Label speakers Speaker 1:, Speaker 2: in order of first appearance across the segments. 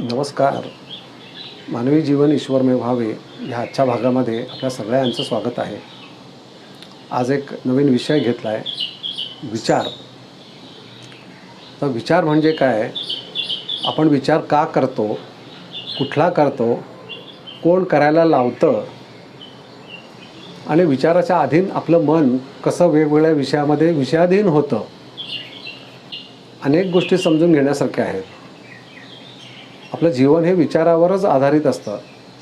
Speaker 1: नमस्कार. मानवी जीवन ईश्वरमय व्हावे ह्या आजच्या भागामध्ये आपल्या सगळ्यांचं स्वागत आहे. आज एक नवीन विषय घेतला आहे विचार. तर विचार म्हणजे काय? आपण विचार का करतो? कुठला करतो? कोण करायला लावतं? आणि विचाराच्या अधीन आपलं मन कसं वेगवेगळ्या विषयामध्ये विषयाधीन होतं? अनेक गोष्टी समजून घेण्यासारख्या आहेत. आपलं जीवन हे विचारावरच आधारित असतं.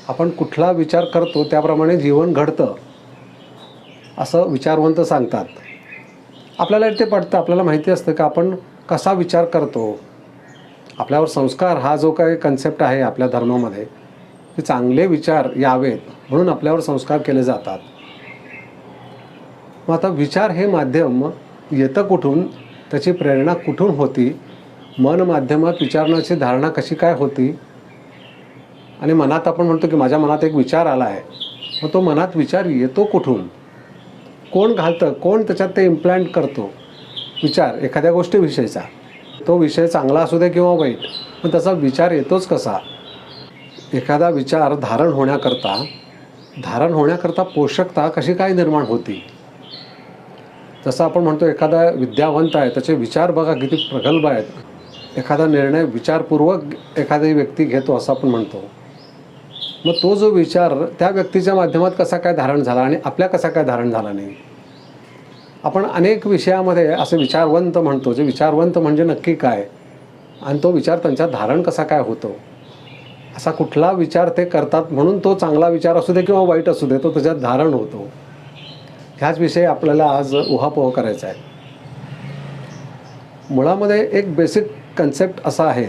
Speaker 1: आपण कुठला विचार करतो त्याप्रमाणे जीवन घडतं. असं विचारवंत सांगतात. आपल्याला ते पडतं आपल्याला माहिती असतं की आपण कसा विचार करतो. आपल्यावर संस्कार हा जो काही कन्सेप्ट आहे आपल्या धर्मामध्ये ते चांगले विचार यावेत म्हणून आपल्यावर संस्कार केले जातात. मग आता विचार हे माध्यम येतं कुठून त्याची प्रेरणा कुठून होती मन माध्यमात विचारण्याची धारणा कशी काय होती? आणि मनात आपण म्हणतो की माझ्या मनात एक विचार आला आहे. मग तो मनात विचार येतो कुठून? कोण घालतं? कोण त्याच्यात ते इम्प्लांट करतो? विचार एखाद्या गोष्टीविषयीचा तो विषय चांगला असू दे किंवा वाईट पण त्याचा विचार येतोच कसा? एखादा विचार धारण होण्याकरता धारण होण्याकरता पोषकता कशी काय निर्माण होती? जसं आपण म्हणतो एखादा विद्यावंत आहे त्याचे विचार बघा किती प्रगल्भ आहेत. एखादा निर्णय विचारपूर्वक एखादी व्यक्ती घेतो असं आपण म्हणतो. मग तो जो विचार त्या व्यक्तीच्या माध्यमात कसा काय धारण झाला आणि आपल्या कसा काय धारण झाला नाही? आपण अनेक विषयामध्ये असे विचारवंत म्हणतो जे विचारवंत म्हणजे नक्की काय? आणि तो विचार त्यांच्यात धारण कसा काय होतो? असा कुठला विचार ते करतात म्हणून तो चांगला विचार असू दे किंवा वाईट असू दे तो त्याच्यात धारण होतो. ह्याच विषयी आपल्याला आज उहापोह करायचा आहे. मुळामध्ये एक बेसिक कन्सेप्ट असा आहे.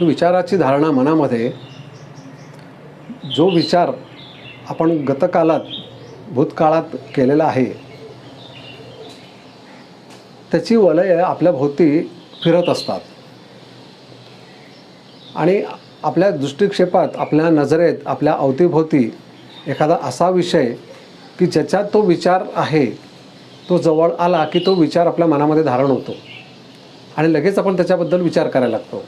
Speaker 1: विचाराची धारणा मनामध्ये जो विचार आपण गतकालात भूतकाळात केलेला आहे त्याची वलय आपल्या भोवती फिरत असतात. आणि आपल्या दृष्टिक्षेपात आपल्या नजरेत आपल्या अवतीभोवती एखादा असा विषय की ज्याच्यात तो विचार आहे तो जवळ आला की तो विचार आपल्या मनामध्ये धारण होतो. आणि लगेच आपण त्याच्याबद्दल विचार करायला लागतो.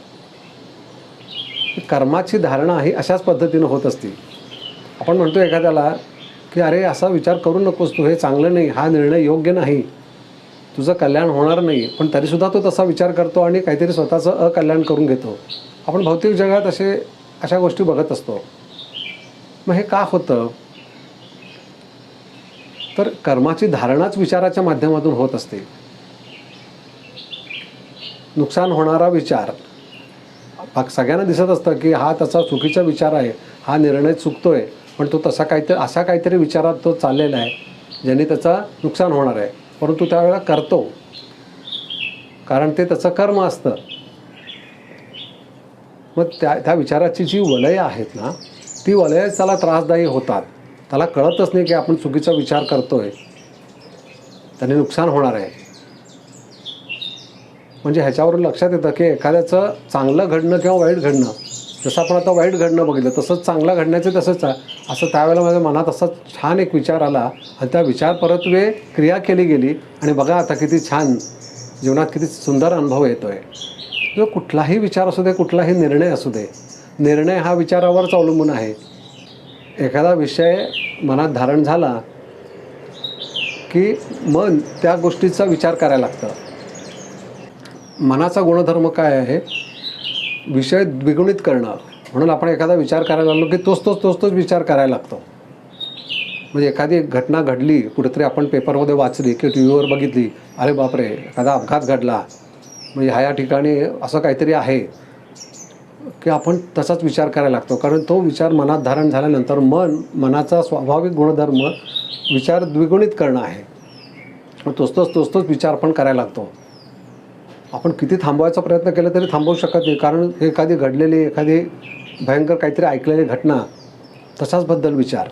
Speaker 1: कर्माची धारणा ही अशाच पद्धतीनं होत असते. आपण म्हणतो एखाद्याला की अरे असा विचार करू नकोस तू हे चांगलं नाही हा निर्णय योग्य नाही. तुझं कल्याण होणार नाही. पण तरीसुद्धा तो तसा विचार करतो आणि काहीतरी स्वतःचं अकल्याण करून घेतो. आपण भौतिक जगात असे अशा गोष्टी बघत असतो. मग हे का होतं? तर कर्माची धारणाच विचाराच्या माध्यमातून होत असते. नुकसान होणारा विचार. सगळ्यांना दिसत असतं की हा त्याचा चुकीचा विचार आहे हा निर्णय चुकतोय पण तो तसा काहीतरी असा काहीतरी विचारात तो चाललेला आहे ज्याने त्याचा नुकसान होणार आहे. परंतु त्यावेळेला करतो. कारण ते त्याचं कर्म असतं. मग त्या त्या विचाराची जी वलयं आहेत ना ती वलयं त्याला त्रासदायी होतात. त्याला कळतच नाही की आपण चुकीचा विचार करतोय. त्याने नुकसान होणार आहे. म्हणजे ह्याच्यावरून लक्षात येतं की एखाद्याचं चांगलं घडणं किंवा वाईट घडणं जसं आपण आता वाईट घडणं बघितलं तसंच चांगलं घडण्याचं तसंच आहे. असं त्यावेळेला माझ्या मनात असा छान एक विचार आला आणि त्या विचार परत्वे क्रिया केली गेली. आणि बघा आता किती छान जीवनात किती सुंदर अनुभव येतो आहे किंवा कुठलाही विचार असू दे कुठलाही निर्णय असू दे निर्णय हा विचारावरच अवलंबून आहे. एखादा विषय मनात धारण झाला की मन त्या गोष्टीचा विचार करायला लागतं. मनाचा गुणधर्म काय आहे? विषय द्विगुणित करणं. म्हणून आपण एखादा विचार करायला लागलो की तोच तोच तोच तोच विचार करायला लागतो. म्हणजे एखादी एक घटना घडली कुठेतरी आपण पेपरमध्ये वाचली की टी व्हीवर बघितली अरे बापरे एखादा अपघात घडला. म्हणजे ह्या या ठिकाणी असं काहीतरी आहे. की आपण तसाच विचार करायला लागतो. कारण तो विचार मनात धारण झाल्यानंतर मन मनाचा स्वाभाविक गुणधर्म विचार द्विगुणित करणं आहे. तोच तोच तोच तोच विचार आपण करायला लागतो. आपण किती थांबवायचा प्रयत्न केला तरी थांबवू शकत नाही. कारण एखादी घडलेली एखादी भयंकर काहीतरी ऐकलेली घटना तशाच बद्दल विचार.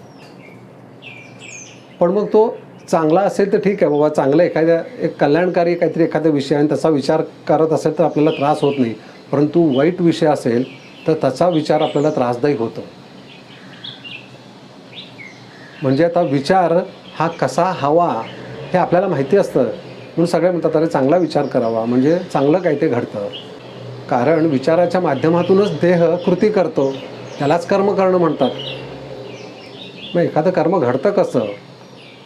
Speaker 1: पण मग तो चांगला असेल तर ठीक आहे बाबा चांगलं एखाद्या एक कल्याणकारी काहीतरी एखादा विषय आणि तसा विचार करत असेल तर आपल्याला त्रास होत नाही. परंतु वाईट विषय असेल तर तसा विचार आपल्याला त्रासदायी होतो. म्हणजे आता विचार हा कसा हवा हे आपल्याला माहिती असतं. म्हणून सगळे म्हणतात अरे चांगला विचार करावा. म्हणजे चांगलं काही ते घडतं. कारण विचाराच्या माध्यमातूनच देह कृती करतो. त्यालाच कर्म करणं म्हणतात. मग एखादं कर्म घडतं कसं?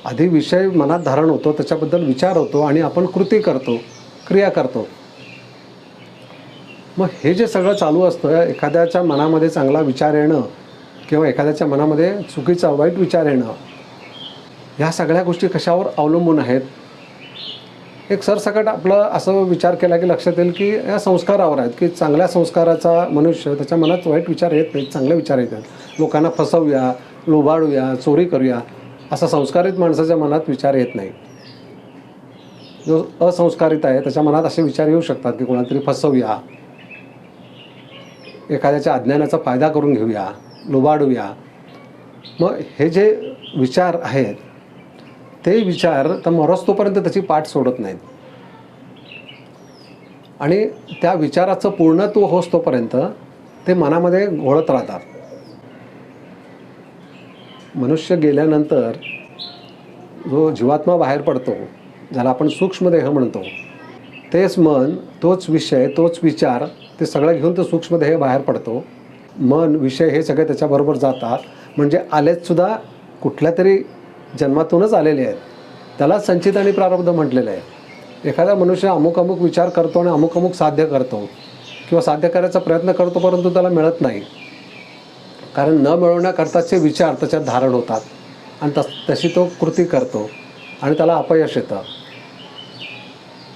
Speaker 1: आधी विषय मनात धारण होतो त्याच्याबद्दल विचार होतो आणि आपण कृती करतो क्रिया करतो. मग हे जे सगळं चालू असतं एखाद्याच्या मनामध्ये चांगला विचार येणं किंवा एखाद्याच्या मनामध्ये चुकीचा वाईट विचार येणं ह्या सगळ्या गोष्टी कशावर अवलंबून आहेत? एक सरसकट आपलं असं विचार केला की लक्षात येईल की या संस्कारावर आहेत की चांगल्या संस्काराचा मनुष्य त्याच्या मनात वाईट विचार येत नाहीत चांगले विचार येतात लोकांना फसवूया लोभाडूया चोरी करूया असा संस्कारित माणसाच्या मनात विचार येत नाही. जो असंस्कारित आहे त्याच्या मनात असे विचार येऊ शकतात की कोणातरी फसवूया एखाद्याच्या अज्ञानाचा फायदा करून घेऊया लुबाडूया मग हे जे विचार आहेत ते विचार तर मरस्तोपर्यंत त्याची पाठ सोडत नाहीत. आणि त्या विचाराचं पूर्णत्व होस्तोपर्यंत ते मनामध्ये घोळत राहतात. मनुष्य गेल्यानंतर जो जीवात्मा बाहेर पडतो ज्याला आपण सूक्ष्मदेह म्हणतो तेच मन तोच विषय तोच विचार ते सगळं घेऊन तो सूक्ष्मदेह बाहेर पडतो. मन विषय हे सगळे त्याच्याबरोबर जातात. म्हणजे आलेचसुद्धा कुठल्या तरी जन्मातूनच आलेले आहेत. त्याला संचित आणि प्रारब्ध म्हटलेलं आहे. एखादा मनुष्य अमुक अमुक विचार करतो आणि अमुक अमुक साध्य करतो किंवा साध्य करायचा प्रयत्न करतो परंतु त्याला मिळत नाही. कारण न मिळवण्याकरताचे विचार त्याच्यात धारण होतात आणि तस तशी तो कृती करतो आणि त्याला अपयश येतं.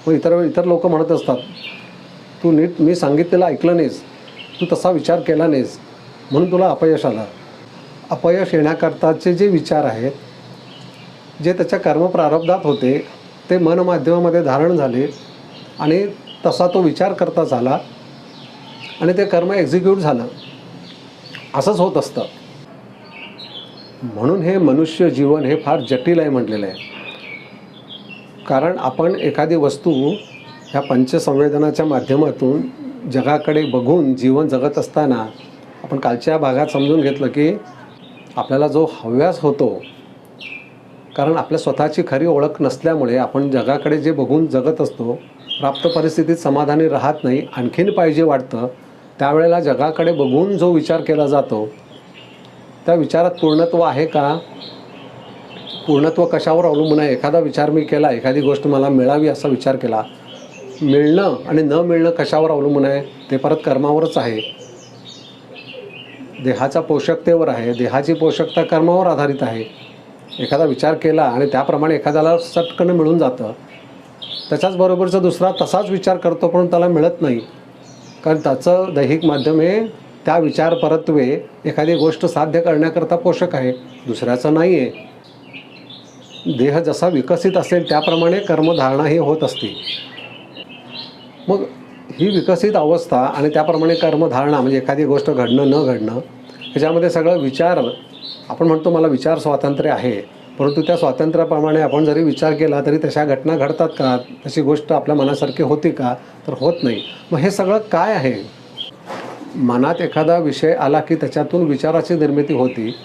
Speaker 1: मग इतर इतर लोक म्हणत असतात तू नीट मी सांगितलेलं ऐकलं नाहीस. तू तसा विचार केला नाहीस. म्हणून तुला अपयश आलं. अपयश येण्याकरताचे जे विचार आहेत जे त्याच्या कर्मप्रारब्धात होते ते मन माध्यमामध्ये धारण झाले आणि तसा तो विचार करता झाला आणि ते कर्म एक्झिक्यूट झालं. असंच होत असतं. म्हणून हे मनुष्य जीवन हे फार जटिल आहे म्हटलेलं आहे. कारण आपण एखादी वस्तू ह्या पंचसंवेदनाच्या माध्यमातून जगाकडे बघून जीवन जगत असताना आपण कालच्या भागात समजून घेतलं की आपल्याला जो हव्यास होतो कारण आपल्या स्वतःची खरी ओळख नसल्यामुळे आपण जगाकडे जे बघून जगत असतो प्राप्त परिस्थितीत समाधानी राहत नाही आणखीन पाहिजे वाटतं त्यावेळेला जगाकडे बघून जो विचार केला जातो त्या विचारात पूर्णत्व आहे का? पूर्णत्व कशावर अवलंबून आहे? एखादा विचार मी केला एखादी गोष्ट मला मिळावी असा विचार केला. मिळणं आणि न मिळणं कशावर अवलंबून आहे? ते परत कर्मावरच आहे. देहाच्या पोषकतेवर आहे. देहाची पोषकता कर्मावर आधारित आहे. एखादा विचार केला आणि त्याप्रमाणे एखाद्याला सटकन मिळून जातं. त्याच्याचबरोबरचा दुसरा तसाच विचार करतो पण त्याला मिळत नाही. कारण त्याचं दैहिक माध्यम हे त्या विचार परत्वे एखादी गोष्ट साध्य करण्याकरता पोषक आहे. दुसऱ्याचं नाही आहे देह जसा विकसित असेल त्याप्रमाणे कर्मधारणा ही होत असते. मग ही विकसित अवस्था आणि त्याप्रमाणे कर्मधारणा म्हणजे एखादी गोष्ट घडणं न घडणं ह्याच्यामध्ये सगळं विचार आपण म्हणतो मला विचार स्वातंत्र्य आहे परंतु त्या स्वातंत्र्याप्रमाणे आपण जरी विचार केला तरी तशा घटना घडतात का? तशी गोष्ट आपल्या मनासारखी होती का? तर होत नाही. मग हे सगळं काय आहे? मनात एखादा विषय आला की त्याच्यातून विचाराची निर्मिती होती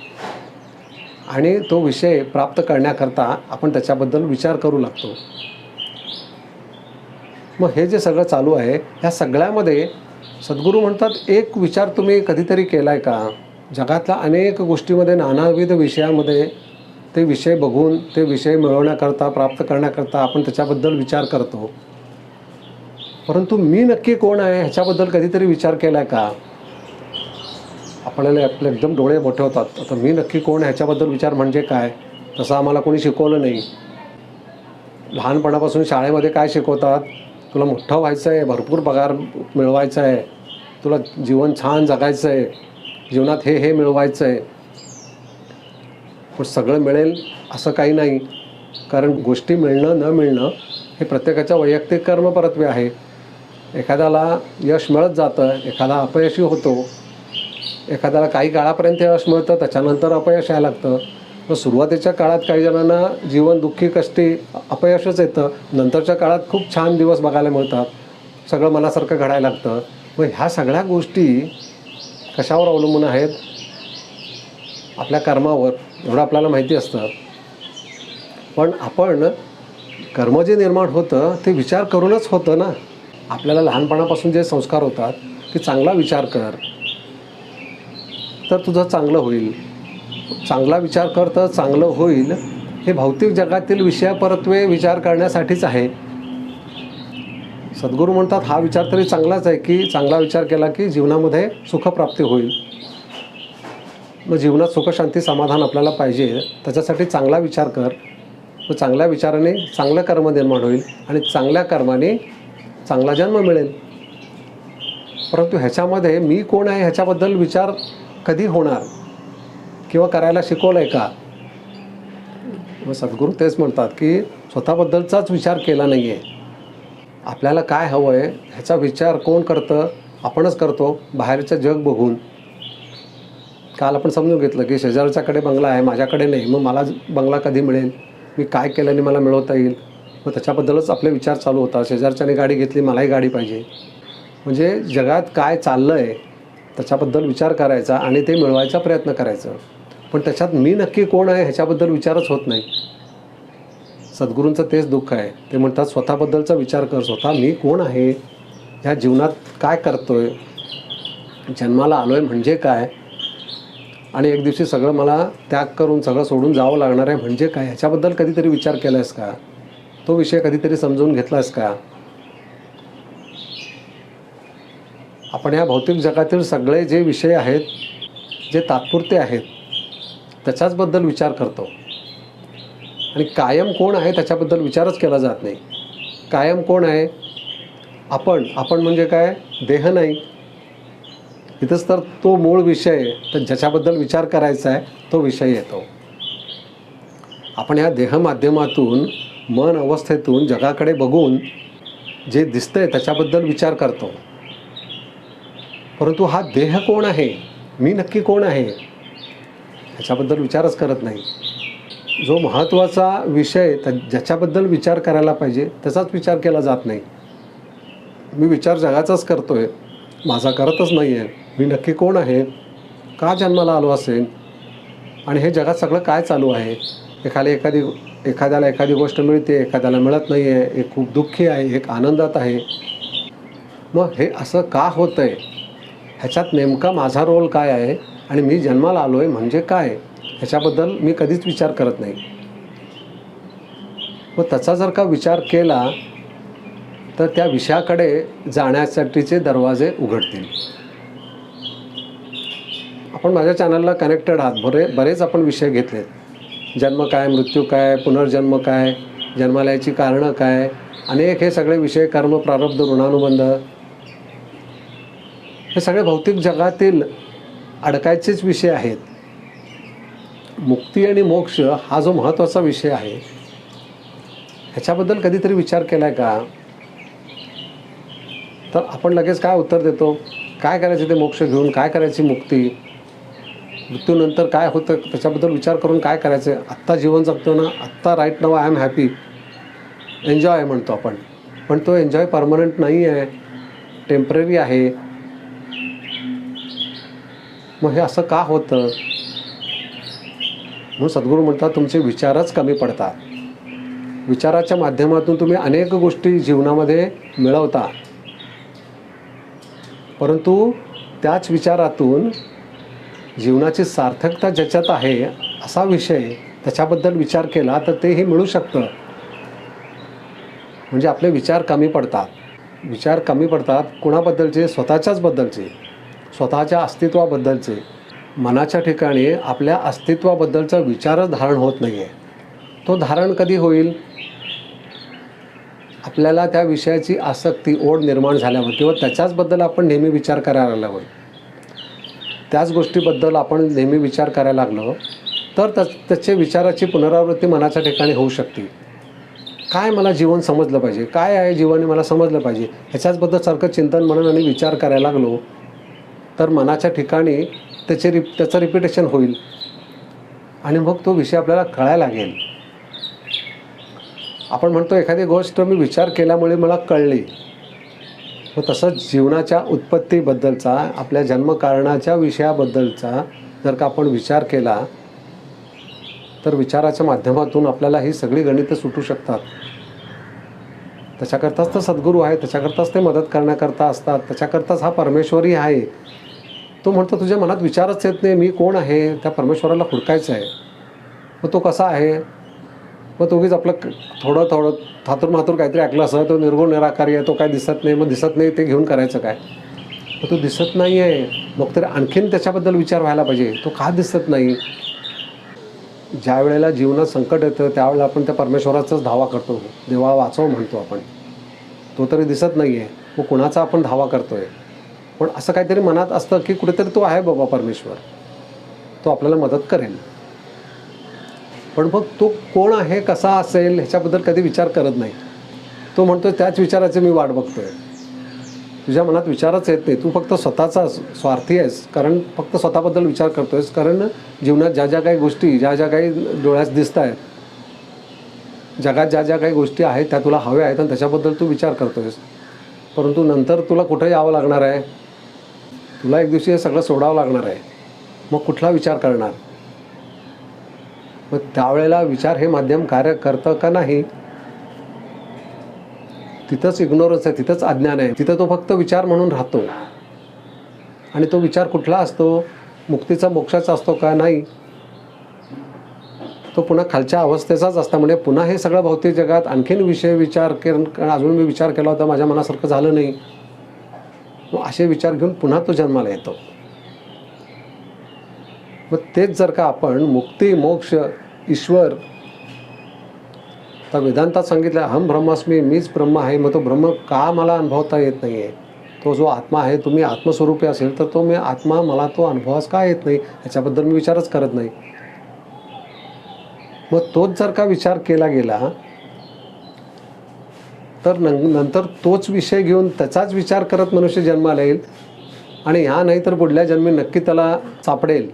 Speaker 1: आणि तो विषय प्राप्त करण्याकरता आपण त्याच्याबद्दल विचार करू लागतो. मग हे जे सगळं चालू आहे ह्या सगळ्यामध्ये सद्गुरू म्हणतात एक विचार तुम्ही कधीतरी केला आहे का? जगातल्या अनेक गोष्टीमध्ये नानाविध विषयामध्ये ते विषय बघून ते विषय मिळवण्याकरता प्राप्त करण्याकरता आपण त्याच्याबद्दल विचार करतो. परंतु मी नक्की कोण आहे ह्याच्याबद्दल कधीतरी विचार केला आहे का? आपल्याला आपले एकदम डोळे मोठे होतात. आता मी नक्की कोण आहे ह्याच्याबद्दल विचार म्हणजे काय? तसं आम्हाला कोणी शिकवलं नाही. लहानपणापासून शाळेमध्ये काय शिकवतात? तुला मोठं व्हायचं आहे भरपूर पगार मिळवायचा आहे तुला जीवन छान जगायचं आहे जीवनात हे हे मिळवायचं आहे पण सगळं मिळेल असं काही नाही. कारण गोष्टी मिळणं न मिळणं हे प्रत्येकाच्या वैयक्तिक कर्मपरत्वे आहे. एखाद्याला यश मिळत जातं एखादा अपयशी होतो. एखाद्याला काही काळापर्यंत यश मिळतं त्याच्यानंतर अपयश यायला लागतं. मग सुरुवातीच्या काळात काही जणांना जीवन दुःखी कष्टी अपयशच येतं. नंतरच्या काळात खूप छान दिवस बघायला मिळतात. सगळं मनासारखं घडायला लागतं. मग ह्या सगळ्या गोष्टी कशावर अवलंबून आहेत? आपल्या कर्मावर एवढं आपल्याला माहिती असतं. पण आपण कर्म जे निर्माण होतं ते विचार करूनच होतं ना. आपल्याला लहानपणापासून जे संस्कार होतात की चांगला विचार कर. तर तुझं चांगलं होईल. चांगला विचार कर तर चांगलं होईल. हे भौतिक जगातील विषयापरत्वे विचार करण्यासाठीच आहे. सद्गुरू म्हणतात हा विचार तरी चांगलाच आहे की चांगला विचार केला की जीवनामध्ये सुखप्राप्ती होईल. मग जीवनात सुखशांती समाधान आपल्याला पाहिजे. त्याच्यासाठी चांगला विचार कर. मग चांगल्या विचाराने चांगलं कर्म निर्माण होईल आणि चांगल्या कर्माने चांगला जन्म मिळेल. परंतु ह्याच्यामध्ये मी कोण आहे ह्याच्याबद्दल विचार कधी होणार? किंवा करायला शिकवलं आहे का? मग सद्गुरू तेच म्हणतात की स्वतःबद्दलचाच विचार केला नाही आहे आपल्याला काय हवं आहे ह्याचा विचार कोण करतं? आपणच करतो बाहेरचं जग बघून. काल आपण समजून घेतलं की शेजारच्याकडे बंगला आहे माझ्याकडे नाही. मग मला बंगला कधी मिळेल? मी काय केल्याने मला मिळवता येईल? मग त्याच्याबद्दलच आपले विचार चालू होता शेजारच्याने गाडी घेतली मलाही गाडी पाहिजे. म्हणजे जगात काय चाललं आहे त्याच्याबद्दल विचार करायचा आणि ते मिळवायचा प्रयत्न करायचा. पण त्याच्यात मी नक्की कोण आहे ह्याच्याबद्दल विचारच होत नाही. सद्गुरूंचं तेच दुःख आहे. ते म्हणतात स्वतःबद्दलचा विचार कर स्वतः मी कोण आहे? ह्या जीवनात काय करतोय? जन्माला आलो आहे म्हणजे काय? आणि एक दिवशी सगळं मला त्याग करून सगळं सोडून जावं लागणार आहे म्हणजे काय? ह्याच्याबद्दल कधीतरी विचार केला आहेस का? तो विषय कधीतरी समजून घेतला आहेस का? आपण या भौतिक जगातील सगळे जे विषय आहेत जे तात्पुरते आहेत त्याच्याचबद्दल विचार करतो. आणि कायम कोण आहे त्याच्याबद्दल विचारच केला जात नाही. कायम कोण आहे? आपण. आपण म्हणजे काय? देह नाही. इथंच तर तो मूळ विषय तर ज्याच्याबद्दल विचार करायचा आहे तो विषय येतो. आपण या देह माध्यमातून मन अवस्थेतून जगाकडे बघून जे दिसतंय त्याच्याबद्दल विचार करतो. परंतु हा देह कोण आहे? मी नक्की कोण आहे? ह्याच्याबद्दल विचारच करत नाही. जो महत्त्वाचा विषय त्या ज्याच्याबद्दल विचार करायला पाहिजे त्याचाच विचार केला जात नाही. मी विचार जगाचाच करतो आहे माझा करतच नाही आहे मी नक्की कोण आहे? का जन्माला आलो असेल? आणि हे जगात सगळं काय चालू आहे? एखादी एखादी एखाद्याला एखादी गोष्ट मिळते एखाद्याला मिळत नाही आहे एक खूप दुःखी आहे एक आनंदात आहे. मग हे असं का होतं आहे ह्याच्यात नेमका माझा रोल काय आहे? आणि मी जन्माला आलो आहे म्हणजे काय? ह्याच्याबद्दल मी कधीच विचार करत नाही. व त्याचा जर का विचार केला तर त्या विषयाकडे जाण्यासाठीचे दरवाजे उघडतील. आपण माझ्या चॅनलला कनेक्टेड आहात. बरे बरेच आपण विषय घेतलेत. जन्म काय मृत्यू काय पुनर्जन्म काय जन्मालयाची कारणं काय अनेक हे सगळे विषय कर्म प्रारब्ध ऋणानुबंध. हे सगळे भौतिक जगातील अडकायचेच विषय आहेत. मुक्ती आणि मोक्ष हा जो महत्त्वाचा विषय आहे ह्याच्याबद्दल कधीतरी विचार केला आहे का? तर आपण लगेच काय उत्तर देतो? काय करायचे ते मोक्ष घेऊन? काय करायची मुक्ती? मृत्यूनंतर काय होतं? त्याच्याबद्दल विचार करून काय करायचं? आत्ता जीवन जगतो ना? आत्ता right now I am happy enjoy म्हणतो आपण. पण तो एन्जॉय परमनंट नाही आहे. टेंपररी आहे. मग हे असं का होतं? म्हणून सद्गुरू म्हणतात तुमचे विचारच कमी पडतात. विचाराच्या माध्यमातून तुम्ही अनेक गोष्टी जीवनामध्ये मिळवता. परंतु त्याच विचारातून जीवनाची सार्थकता ज्याच्यात आहे असा विषय त्याच्याबद्दल विचार केला तर तेही मिळू शकतं. म्हणजे आपले विचार कमी पडतात. विचार कमी पडतात कुणाबद्दलचे? स्वतःच्याच बद्दलचे. स्वतःच्या अस्तित्वाबद्दलचे. मनाच्या ठिकाणी आपल्या अस्तित्वाबद्दलचा विचारच धारण होत नाही आहे तो धारण कधी होईल? आपल्याला त्या विषयाची आसक्ती ओढ निर्माण झाल्यावर किंवा त्याच्याचबद्दल आपण नेहमी विचार करायला लागल्यावर त्याच गोष्टीबद्दल आपण नेहमी विचार करायला लागलो तर त्या त्याचे विचाराची पुनरावृत्ती मनाच्या ठिकाणी होऊ शकते. काय मला जीवन समजलं पाहिजे? काय आहे जीवन मला समजलं पाहिजे? ह्याच्याचबद्दल सारखं चिंतन म्हणून आणि विचार करायला लागलो तर मनाच्या ठिकाणी त्याचे रिप त्याचं रिपिटेशन होईल. आणि मग तो विषय आपल्याला कळायला लागेल. आपण म्हणतो एखादी गोष्ट मी विचार केल्यामुळे मला कळली. व तसंच जीवनाच्या उत्पत्तीबद्दलचा आपल्या जन्मकारणाच्या विषयाबद्दलचा जर का आपण विचार केला तर विचाराच्या माध्यमातून आपल्याला ही सगळी गणितं सुटू शकतात. त्याच्याकरताच तर सद्गुरू आहे त्याच्याकरताच ते मदत करण्याकरता असतात त्याच्याकरताच हा परमेश्वरी आहे. तो म्हणतो तुझ्या मनात विचारच येत नाही मी कोण आहे? त्या परमेश्वराला हुडकायचं आहे. मग तो कसा आहे? मग तो उगीच आपलं क- थोडं थोडं थातूर मातूर काहीतरी ऐकलं असं तो निर्गुण निराकारी आहे तो काय दिसत नाही. मग दिसत नाही ते घेऊन करायचं काय? मग तो दिसत नाही आहे मग तर आणखीन त्याच्याबद्दल विचार व्हायला पाहिजे. तो का दिसत नाही? ज्या वेळेला जीवनात संकट येतं त्यावेळेला आपण त्या परमेश्वराचाच धावा करतो. देवा वाचव म्हणतो आपण. तो तरी दिसत नाही आहे मग कुणाचा आपण धावा करतो आहे पण असं काहीतरी मनात असतं की कुठेतरी तो आहे बाबा परमेश्वर. तो आपल्याला मदत करेल. पण मग तो कोण आहे कसा असेल ह्याच्याबद्दल कधी विचार करत नाही. तो म्हणतो त्याच विचाराची मी वाट बघतोय. तुझ्या मनात विचारच येत नाही. तू फक्त स्वतःचा स्वार्थी आहेस. कारण फक्त स्वतःबद्दल विचार करतोयस. कारण जीवनात ज्या ज्या काही गोष्टी ज्या ज्या काही डोळ्यास दिसत आहेत जगात ज्या ज्या काही गोष्टी आहेत त्या तुला हव्या आहेत आणि त्याच्याबद्दल तू विचार करतोयस. परंतु नंतर तुला कुठं यावं लागणार आहे? तुला एक दिवशी हे सगळं सोडावं लागणार आहे. मग कुठला विचार करणार? मग त्यावेळेला विचार हे माध्यम कार्य करतं का नाही? तिथंच इग्नोरन्स आहे तिथंच अज्ञान आहे. तिथं तो फक्त विचार म्हणून राहतो. आणि तो विचार कुठला असतो? मुक्तीचा मोक्षाचा असतो का नाही? तो पुन्हा खालच्या अवस्थेचाच असता. म्हणजे पुन्हा हे सगळं भौतिक जगात आणखीन विषय विचार कर अजून मी विचार केला होता. माझ्या मनासारखं झालं नाही. मग असे विचार घेऊन पुन्हा तो जन्माला येतो. मग तेच जर का आपण मुक्ती मोक्ष ईश्वर तर वेदांतात सांगितलं हम ब्रह्मास्मी मीच ब्रह्म आहे. मग तो ब्रह्म का मला अनुभवता येत नाही आहे तो जो आत्मा आहे तुम्ही आत्मस्वरूपी असेल तर तो मी आत्मा मला तो अनुभवास का येत नाही? याच्याबद्दल मी विचारच करत नाही. मग तोच जर का विचार केला गेला तर नं नंतर तोच विषय घेऊन त्याचाच विचार करत मनुष्य जन्माला येईल. आणि ह्या नाही तर पुढल्या जन्मी नक्की त्याला सापडेल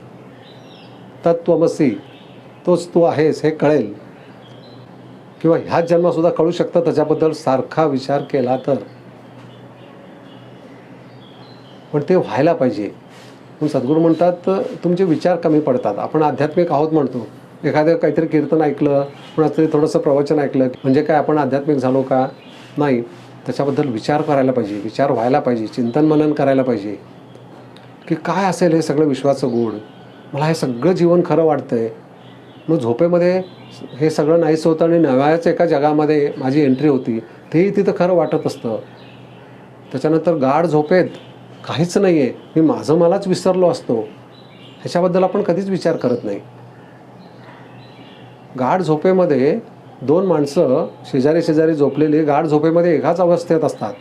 Speaker 1: तत्वमसी तोच तू आहेस हे कळेल. किंवा ह्याच जन्मासुद्धा कळू शकतं त्याच्याबद्दल सारखा विचार केला तर. पण ते व्हायला पाहिजे. पण सद्गुरू म्हणतात तुमचे विचार कमी पडतात. आपण आध्यात्मिक आहोत म्हणतो. एखादं काहीतरी कीर्तन ऐकलं कुणाचं तरी थोडंसं प्रवचन ऐकलं म्हणजे काय आपण आध्यात्मिक झालो का? नाही त्याच्याबद्दल विचार करायला पाहिजे विचार व्हायला पाहिजे चिंतन मनन करायला पाहिजे. की काय असेल हे सगळं विश्वाचं गुण? मला हे सगळं जीवन खरं वाटतंय. मग झोपेमध्ये हे सगळं नाहीच होतं आणि नव्याच एका जगामध्ये माझी एंट्री होती तेही तिथं खरं वाटत असतं. त्याच्यानंतर गाढ झोपेत काहीच नाही आहे मी माझं मलाच विसरलो असतो. ह्याच्याबद्दल आपण कधीच विचार करत नाही. गाढ झोपेमध्ये दोन माणसं शेजारी शेजारी झोपलेली गाढ झोपेमध्ये एकाच अवस्थेत असतात.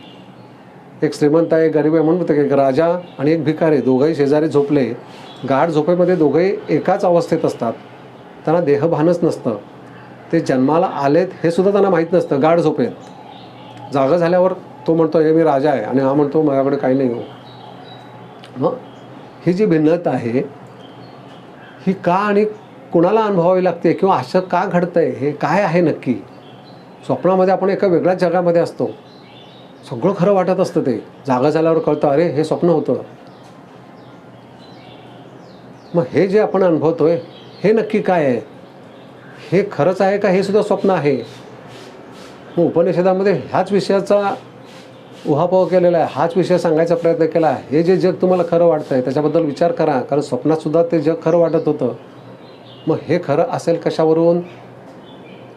Speaker 1: एक श्रीमंत आहे एक गरीब आहे म्हणून म्हणतो की एक राजा आणि एक भिकारी दोघंही शेजारी झोपले गाढ झोपेमध्ये दोघंही एकाच अवस्थेत असतात. त्यांना देहभानच नसतं. ते जन्माला आलेत हे सुद्धा त्यांना माहीत नसतं गाढ झोपेत. जागा झाल्यावर तो म्हणतो हे मी राजा आहे. आणि हा म्हणतो माझ्याकडे काही नाही हो. मग ही जी भिन्नता आहे ही का आणि कुणाला अनुभवावी लागते किंवा असं का घडतं आहे हे काय आहे नक्की? स्वप्नामध्ये आपण एका वेगळ्याच जगामध्ये असतो. सगळं खरं वाटत असतं ते. जागा झाल्यावर कळतं अरे हे स्वप्न होतं. मग हे जे आपण अनुभवतोय हे नक्की काय आहे? हे खरंच आहे का? हे सुद्धा स्वप्न आहे. मग उपनिषदामध्ये ह्याच विषयाचा उहापोह केलेला आहे हाच विषय सांगायचा प्रयत्न केला हे जे जग तुम्हाला खरं वाटतं आहे त्याच्याबद्दल विचार करा. कारण स्वप्नातसुद्धा ते जग खरं वाटत होतं. मग हे खरं असेल कशावरून?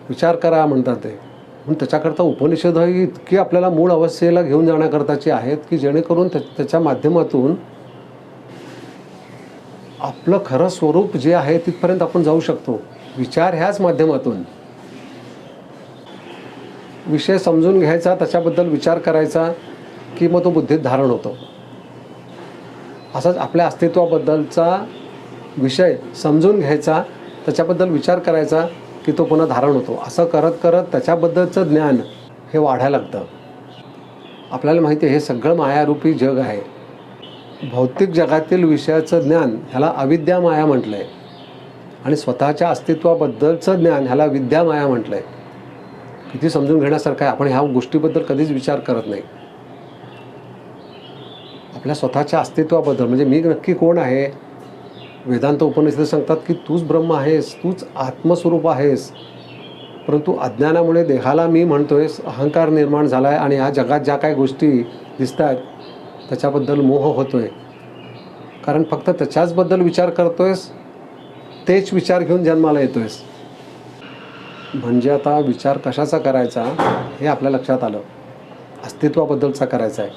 Speaker 1: विचार करा म्हणतात ते. म्हणून त्याच्याकरता उपनिषद ही इतकी आपल्याला मूळ अवस्थेला घेऊन जाण्याकरताची आहेत की जेणेकरून त्या त्याच्या माध्यमातून आपलं खरं स्वरूप जे आहे तिथपर्यंत आपण जाऊ शकतो. विचार ह्याच माध्यमातून. विषय समजून घ्यायचा त्याच्याबद्दल विचार करायचा की मग तो बुद्धीत धारण होतो. असाच आपल्या अस्तित्वाबद्दलचा विषय समजून घ्यायचा त्याच्याबद्दल विचार करायचा की तो पुन्हा धारण होतो. असं करत करत त्याच्याबद्दलचं ज्ञान हे वाढायला लागतं. आपल्याला माहिती आहे हे सगळं मायारूपी जग आहे. भौतिक जगातील विषयाचं ज्ञान ह्याला अविद्या माया म्हटलं आहे आणि स्वतःच्या अस्तित्वाबद्दलचं ज्ञान ह्याला विद्या माया म्हटलं आहे किती समजून घेण्यासारखं आहे आपण ह्या गोष्टीबद्दल कधीच विचार करत नाही. आपल्या स्वतःच्या अस्तित्वाबद्दल म्हणजे मी नक्की कोण आहे? वेदांत उपनिषद सांगतात की तूच ब्रह्म आहेस तूच आत्मस्वरूप आहेस. परंतु अज्ञानामुळे देहाला मी म्हणतोय अहंकार निर्माण झाला आहे आणि ह्या जगात ज्या काही गोष्टी दिसत आहेत त्याच्याबद्दल मोह होतोय. कारण फक्त त्याच्याचबद्दल विचार करतोयस तेच विचार घेऊन जन्माला येतोयस. म्हणजे आता विचार कशाचा करायचा हे आपल्या लक्षात आलं. अस्तित्वाबद्दलचा करायचा आहे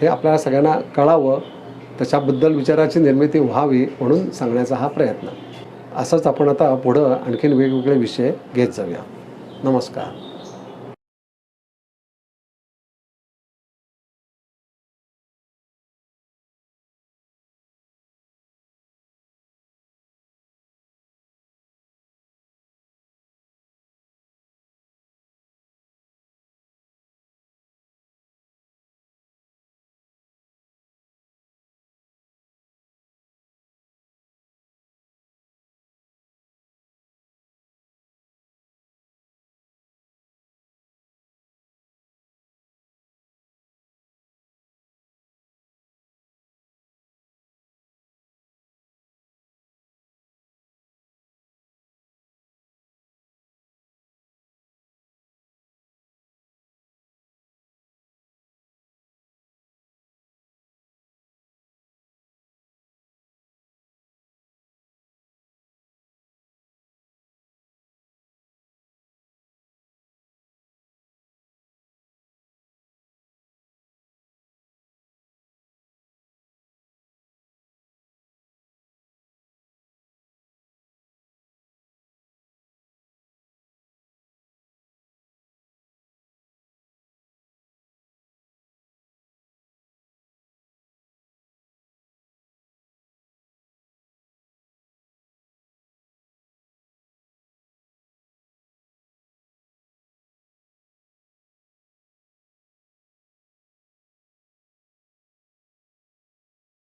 Speaker 1: हे आपल्याला सगळ्यांना कळावं. त्याच्याबद्दल विचाराची निर्मिती व्हावी म्हणून सांगण्याचा हा प्रयत्न. असंच आपण आता पुढं आणखीन वेगवेगळे विषय घेत जाऊया. नमस्कार.